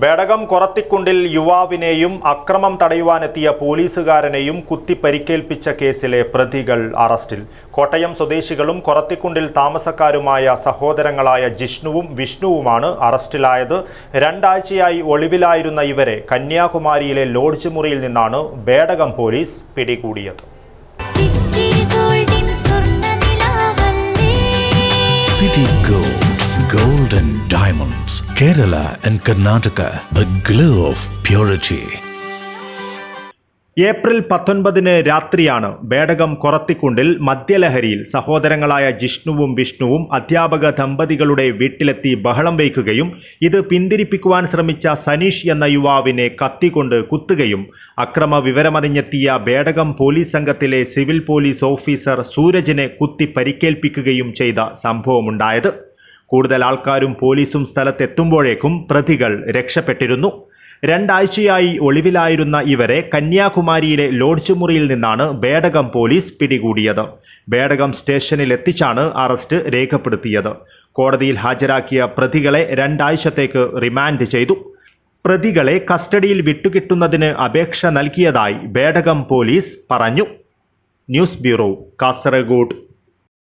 ബേടകം കൊറത്തിക്കുണ്ടിൽ യുവാവിനെയും അക്രമം തടയുവാനെത്തിയ പോലീസുകാരനെയും കുത്തി പരിക്കേൽപ്പിച്ച കേസിലെ പ്രതികൾ അറസ്റ്റിൽ. കോട്ടയം സ്വദേശികളും കൊറത്തിക്കുണ്ടിൽ താമസക്കാരുമായ സഹോദരങ്ങളായ ജിഷ്ണുവും വിഷ്ണുവുമാണ് അറസ്റ്റിലായത്. രണ്ടാഴ്ചയായി ഒളിവിലായിരുന്ന ഇവരെ കന്യാകുമാരിയിലെ ലോഡ്ജ് മുറിയിൽ നിന്നാണ് ബേടകം പോലീസ് പിടികൂടിയത്. സിറ്റി ഗോൾഡിൻ സ്വർണനിലാവല്ലേ City Gold, Gold and Diamonds, Kerala and Karnataka, the glow of purity. April പത്തൊൻപതിന് രാത്രിയാണ് ബേടകം കൊറത്തിക്കുണ്ടിൽ മദ്യലഹരിയിൽ സഹോദരങ്ങളായ ജിഷ്ണുവും വിഷ്ണുവും അധ്യാപക ദമ്പതികളുടെ വീട്ടിലെത്തി ബഹളം വയ്ക്കുകയും ഇത് പിന്തിരിപ്പിക്കുവാൻ ശ്രമിച്ച സനീഷ് എന്ന യുവാവിനെ കത്തിക്കൊണ്ട് കുത്തുകയും അക്രമ വിവരമറിഞ്ഞെത്തിയ ബേടകം പോലീസ് സംഘത്തിലെ സിവിൽ പോലീസ് ഓഫീസർ സൂരജിനെ കുത്തി പരിക്കേൽപ്പിക്കുകയും ചെയ്ത സംഭവമുണ്ടായത് കൂടുതൽ ആൾക്കാരും പോലീസും സ്ഥലത്തെത്തുമ്പോഴേക്കും പ്രതികൾ രക്ഷപ്പെട്ടിരുന്നു. രണ്ടാഴ്ചയായി ഒളിവിലായിരുന്ന ഇവരെ കന്യാകുമാരിയിലെ ലോഡ്ജ് മുറിയിൽ നിന്നാണ് ബേടകം പോലീസ് പിടികൂടിയത്. ബേടകം സ്റ്റേഷനിൽ എത്തിച്ചാണ് അറസ്റ്റ് രേഖപ്പെടുത്തിയത്. കോടതിയിൽ ഹാജരാക്കിയ പ്രതികളെ രണ്ടാഴ്ചത്തേക്ക് റിമാൻഡ് ചെയ്തു. പ്രതികളെ കസ്റ്റഡിയിൽ വിട്ടുകിട്ടുന്നതിന് അപേക്ഷ നൽകിയതായി ബേടകം പോലീസ് പറഞ്ഞു. News bureau Kasaragod.